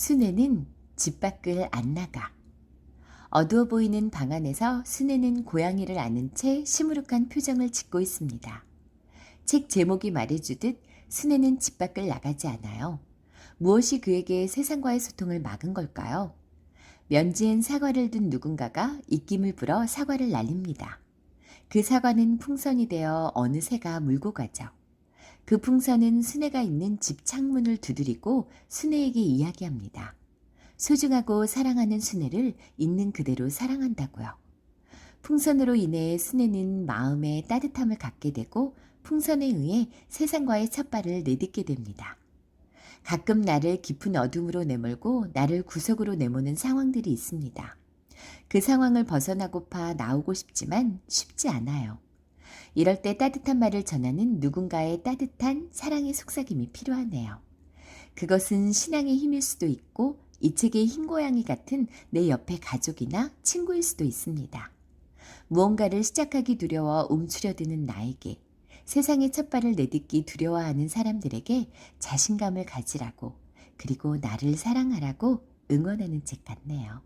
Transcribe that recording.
순애는 집 밖을 안 나가. 어두워 보이는 방 안에서 순애는 고양이를 안은 채 시무룩한 표정을 짓고 있습니다. 책 제목이 말해주듯 순애는 집 밖을 나가지 않아요. 무엇이 그에게 세상과의 소통을 막은 걸까요? 면지엔 사과를 든 누군가가 입김을 불어 사과를 날립니다. 그 사과는 풍선이 되어 어느 새가 물고 가죠. 그 풍선은 순애가 있는 집 창문을 두드리고 순애에게 이야기합니다. 소중하고 사랑하는 순애를 있는 그대로 사랑한다고요. 풍선으로 인해 순애는 마음에 따뜻함을 갖게 되고 풍선에 의해 세상과의 첫발을 내딛게 됩니다. 가끔 나를 깊은 어둠으로 내몰고 나를 구석으로 내모는 상황들이 있습니다. 그 상황을 벗어나고파 나오고 싶지만 쉽지 않아요. 이럴 때 따뜻한 말을 전하는 누군가의 따뜻한 사랑의 속삭임이 필요하네요. 그것은 신앙의 힘일 수도 있고 이 책의 흰 고양이 같은 내 옆의 가족이나 친구일 수도 있습니다. 무언가를 시작하기 두려워 움츠려드는 나에게 세상의 첫발을 내딛기 두려워하는 사람들에게 자신감을 가지라고 그리고 나를 사랑하라고 응원하는 책 같네요.